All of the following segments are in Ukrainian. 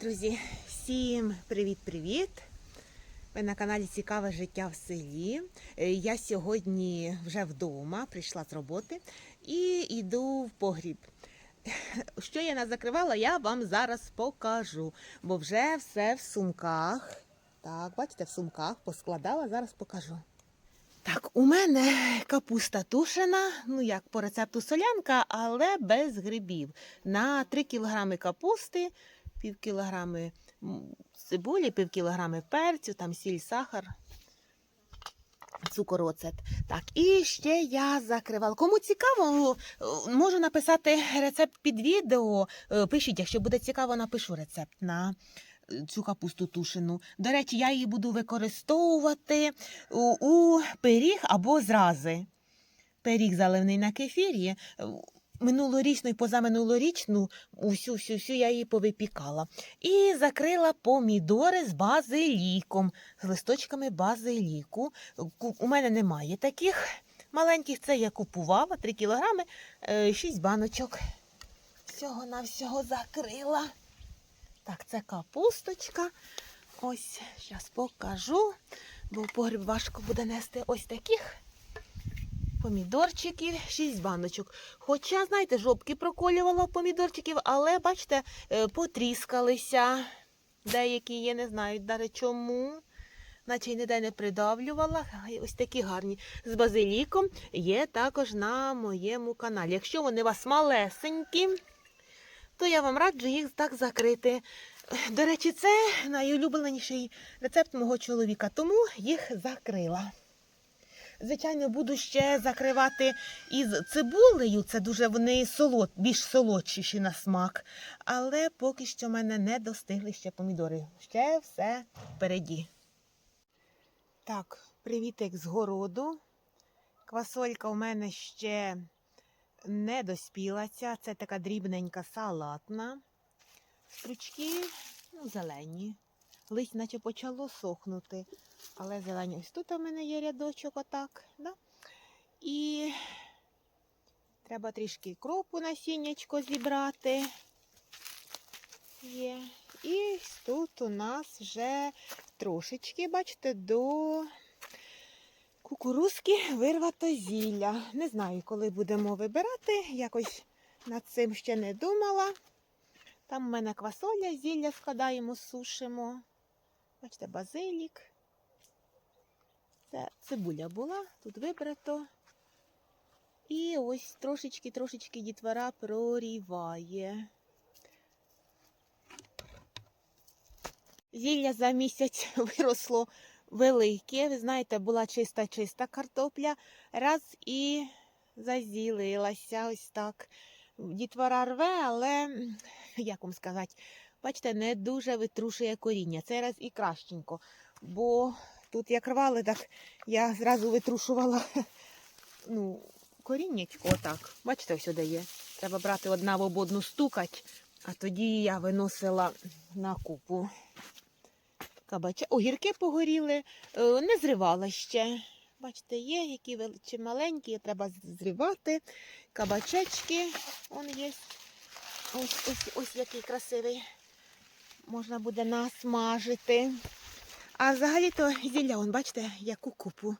Друзі, всім привіт-привіт! Ви на каналі Цікаве життя в селі. Е, Я сьогодні вже вдома, прийшла з роботи і йду в погріб. Що я назакривала, я вам зараз покажу, бо вже все в сумках. Так, бачите, в сумках поскладала, зараз покажу. Так, у мене капуста тушена, ну як по рецепту солянка, але без грибів. На 3 кілограми капусти, пів кілограми цибулі, пів кілограми перцю, там сіль, сахар, цукор, оцет. Так, і ще я закривала. Кому цікаво, е, можу написати рецепт під відео. Е, Пишіть, якщо буде цікаво, напишу рецепт на е, цю капусту тушену. До речі, я її буду використовувати у, у пиріг або зрази. Пиріг заливний на кефірі. Е, Минулорічну і позаминулорічну усю всю всю я її повипікала. І закрила помідори з базиліком, з листочками базиліку. У мене немає таких маленьких, це я купувала 3 кілограми, 6 баночок. Всього на всього закрила. Так, це капусточка. Ось, зараз покажу, бо погріб важко буде нести ось таких помідорчиків, 6 баночок. Хоча, знаєте, жопки проколювала помідорчиків, але, бачите, е, потріскалися. Деякі є, не знаю навіть чому. Наче й ніде не придавлювала. Ось такі гарні. З базиліком є також на моєму каналі. Якщо вони у вас малесенькі, то я вам раджу їх так закрити. До речі, це найулюбленіший рецепт мого чоловіка, тому їх закрила. Звичайно, буду ще закривати із цибулею. Це дуже вони солод, більш солодшіші на смак. Але поки що в мене не достигли ще помідори. Ще все впереді. Так, привітик з городу. Квасолька у мене ще не доспіла ця. Це така дрібненька салатна. Стручки ну, зелені. Листя наче почало сохнути. Але зелені. Ось тут у мене є рядочок отак. Да? І треба трішки кропу насіннячко зібрати. Є. І тут у нас вже трошечки, бачите, до кукурузки вирвато зілля. Не знаю, коли будемо вибирати. Якось над цим ще не думала. Там у мене квасоля, зілля складаємо, сушимо. Бачите, базилік. Це цибуля була, тут вибрато. І ось трошечки-трошечки дітвора проріває. Зілля за місяць виросло велике. Ви знаєте, була чиста-чиста картопля. Раз і зазілилася ось так. Дітвора рве, але, як вам сказати, бачите, не дуже витрушує коріння. Це раз і кращенько. Бо тут як рвали, так я зразу витрушувала ну, коріннячко отак. Бачите, ось сюди є. Треба брати одна в ободну стукать, а тоді я виносила на купу. Кабача. Огірки погоріли, е, не зривала ще. Бачите, є, які вел- чи маленькі, треба зривати. Кабачечки, он є. Ось, ось, ось який красивий. Можна буде насмажити. А взагалі-то зілля, он, бачите, яку купу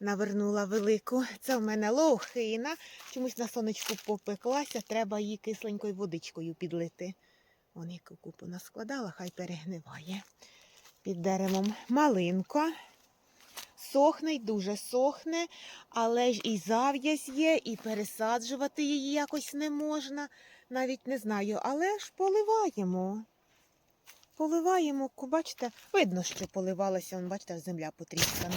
навернула велику. Це в мене лохина. Чомусь на сонечку попеклася, треба її кисленькою водичкою підлити. Вон яку купу наскладала, хай перегниває. Під деревом малинка. Сохне й дуже сохне, але ж і зав'язь є, і пересаджувати її якось не можна. Навіть не знаю, але ж поливаємо. Поливаємо, бачите, видно, що поливалася, вон, бачите, земля потріскана.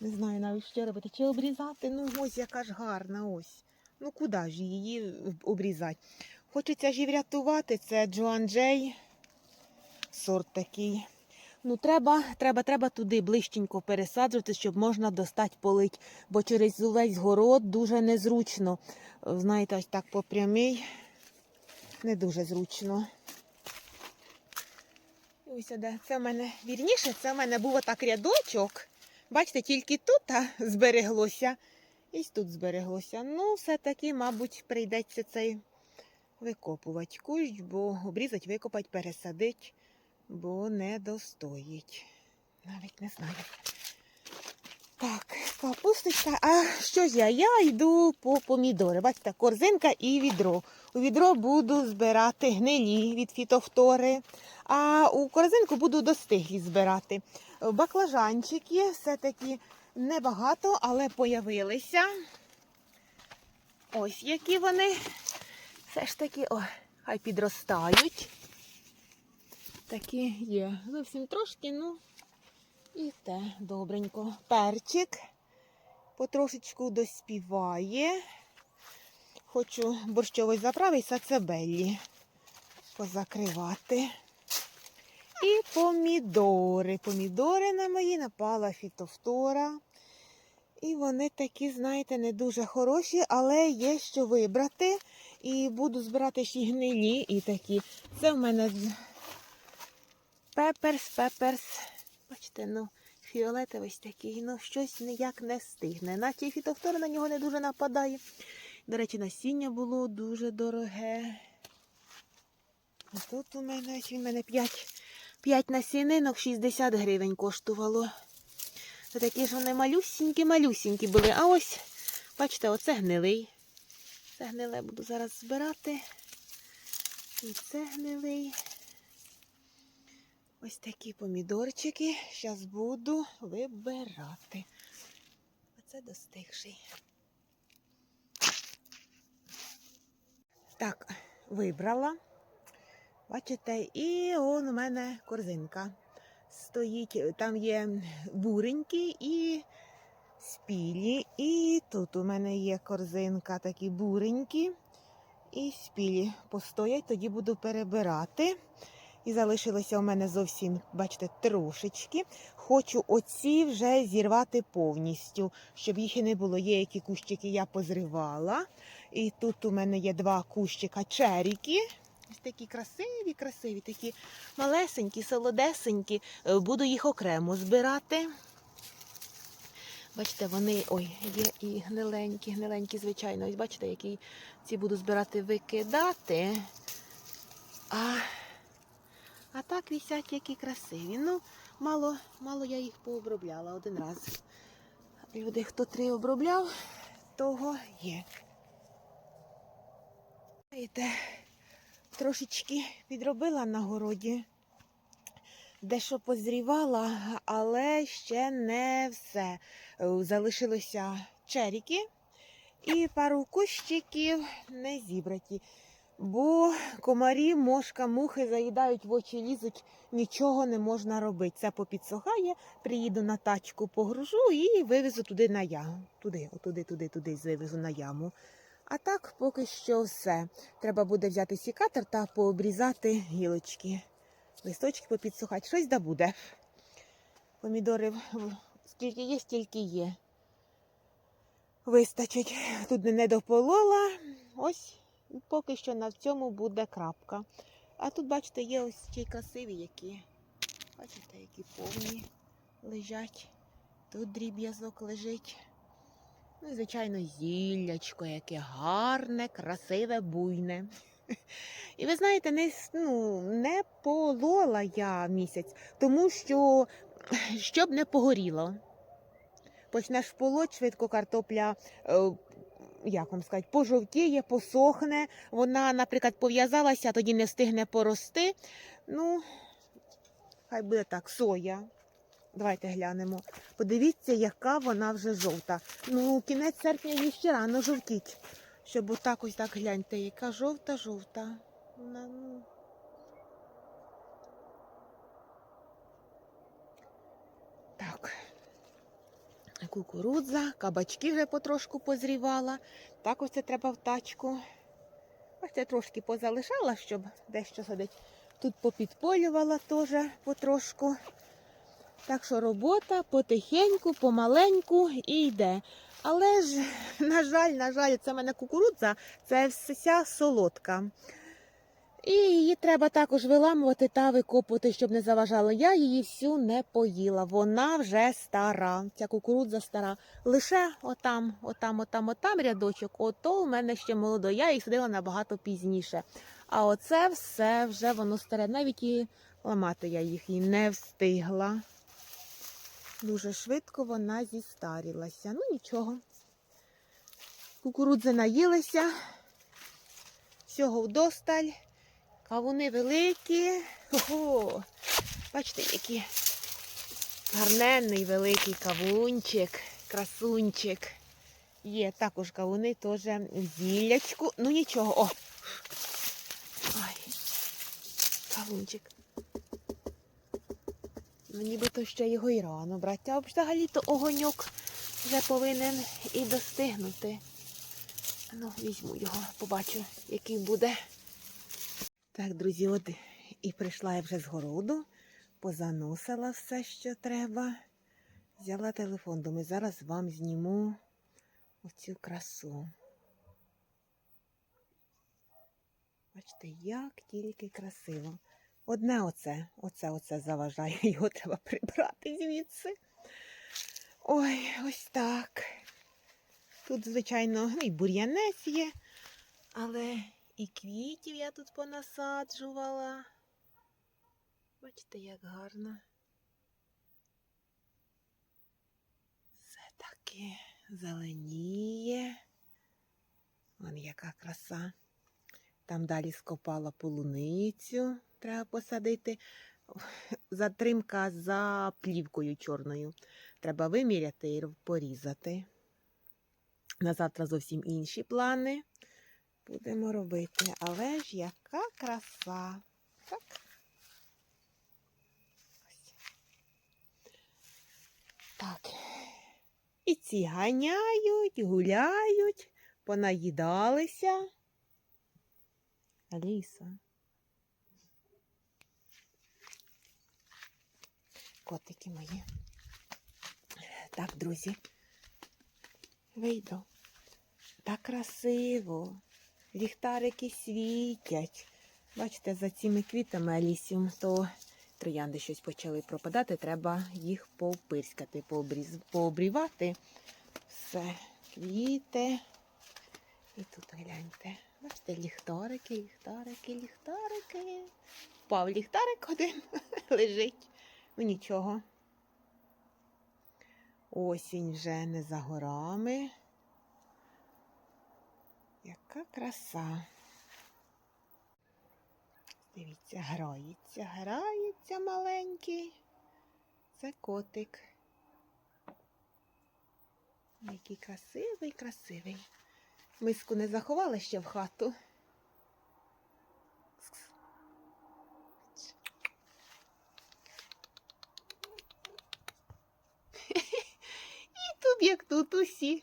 Не знаю навіть що робити. Чи обрізати? Ну ось яка ж гарна ось. Ну куди ж її обрізати? Хочеться ж і врятувати. Це Джоан Джей. Сорт такий. Ну, треба, треба, треба туди ближченько пересаджувати, щоб можна достати полить. Бо через увесь город дуже незручно. Знаєте, ось так по прямій. Не дуже зручно. І Ось де. Це в мене вірніше, це в мене був отак рядочок. Бачите, тільки тут збереглося. І тут збереглося. Ну, все-таки, мабуть, прийдеться цей викопувати кущ, бо обрізать, викопати, пересадить, бо не достоїть. Навіть не знаю. Так, капусточка. А що ж я? Я йду по помідори. Бачите, корзинка і відро. У відро буду збирати гнилі від фітофтори, а у корзинку буду достиглі збирати. Баклажанчики все-таки небагато, але появилися. Ось які вони. Все ж таки, о, хай підростають. Такі є. Зовсім трошки, ну, і те добренько. Перчик потрошечку доспіває. Хочу борщової заправи і сацебеллі позакривати. І помідори. Помідори на мої напала фітофтора. І вони такі, знаєте, не дуже хороші, але є що вибрати. І буду збирати ще й гнилі і такі. Це в мене пеперс, пеперс. Бачите, ну, фіолетовий такий, ну щось ніяк не стигне. Наче і фітофтора на нього не дуже нападає. До речі, насіння було дуже дороге. А тут у мене він мене 5, 5 насінинок 60 гривень коштувало. Це такі ж вони малюсінькі-малюсінькі були. А ось, бачите, оце гнилий. Це гниле буду зараз збирати. І це гнилий. Ось такі помідорчики. Зараз буду вибирати. Оце достигший. Так, вибрала. Бачите, і он у мене корзинка. Стоїть, там є буренькі і спілі. І тут у мене є корзинка такі буренькі і спілі. Постоять, тоді буду перебирати. І залишилося у мене зовсім, бачите, трошечки. Хочу оці вже зірвати повністю, щоб їх і не було. Є які кущики я позривала. І тут у мене є два кущика черіки. Ось такі красиві, красиві, такі малесенькі, солодесенькі. Е, Буду їх окремо збирати. Бачите, вони ой, є і гниленькі, гниленькі, звичайно. Ось бачите, які ці буду збирати викидати. А, а так вісять, які красиві. Ну, мало, мало я їх пообробляла один раз. Люди, хто три обробляв, того є. Знаєте, трошечки підробила на городі. Дещо позрівала, але ще не все. Е, Залишилося черіки і пару кущиків не зібраті. Бо комарі, мошка, мухи заїдають в очі, лізуть, нічого не можна робити. Це попідсохає, приїду на тачку, погружу і вивезу туди на яму. Туди, туди, туди, туди вивезу на яму. А так поки що все. Треба буде взяти сікатор та пообрізати гілочки. Листочки попідсухати. Щось да буде. Помідори скільки є, стільки є. Вистачить. Тут не дополола. Ось поки що на цьому буде крапка. А тут, бачите, є ось ті красиві, які. Бачите, які повні лежать. Тут дріб'язок лежить. Ну і, звичайно, зіллячко, яке гарне, красиве, буйне. І ви знаєте, не, ну, не полола я місяць, тому що щоб не погоріло. Почнеш полоть, швидко картопля, е, як вам сказати, пожовтіє, посохне. Вона, наприклад, пов'язалася, тоді не встигне порости. Ну, хай буде так, соя. Давайте глянемо. Подивіться, яка вона вже жовта. Ну, кінець серпня її ще рано жовтіть. Щоб отак ось так гляньте, яка жовта-жовта. Вона, ну... Так. Кукурудза, кабачки вже потрошку позрівала. Так ось це треба в тачку. Ось це трошки позалишала, щоб дещо садить. Тут попідполювала теж потрошку. Так що робота потихеньку, помаленьку і йде. Але ж, на жаль, на жаль, це в мене кукурудза, це вся солодка. І її треба також виламувати та викопувати, щоб не заважало. Я її всю не поїла. Вона вже стара. Ця кукурудза стара. Лише отам, отам, отам, отам рядочок. Ото у мене ще молодо. Я їх садила набагато пізніше. А оце все вже воно старе. Навіть і ламати я їх і не встигла. Дуже швидко вона зістарілася. Ну нічого. Кукурудзи наїлися. Всього вдосталь. Кавуни великі. Ого! Бачите, який гарненний великий кавунчик, красунчик. Є також кавуни теж зіллячку. Ну нічого. О! Ай, кавунчик. Ну, нібито ще його і рано брати. А взагалі-то огоньок вже повинен і достигнути. Ну, візьму його, побачу, який буде. Так, друзі, от і прийшла я вже з городу, позаносила все, що треба. Взяла телефон, думаю, зараз вам зніму оцю красу. Бачите, як тільки красиво. Одне оце, оце, оце заважає, його треба прибрати звідси. Ой, ось так. Тут, звичайно, ну, і бур'янець є, але і квітів я тут понасаджувала. Бачите, як гарно. Все таки зеленіє. Вон яка краса. Там далі скопала полуницю, треба посадити. Затримка за плівкою чорною. Треба виміряти і порізати. На завтра зовсім інші плани будемо робити. Але ж яка краса. Так. Так. І ці ганяють, гуляють, понаїдалися. Аліса. Котики мої. Так, друзі. Вийду. Так красиво. Ліхтарики світять. Бачите, за цими квітами Алісіум, то троянди щось почали пропадати. Треба їх повпирськати, пообріз... пообрівати. Все, квіти. І тут гляньте. Бачите, ліхтарики, ліхтарики, ліхтарики. Впав ліхтарик один лежить. Ну нічого. Осінь вже не за горами. Яка краса. Дивіться, грається, грається маленький. Це котик. Який красивий, красивий. Миску не заховала ще в хату. І тут, як тут усі.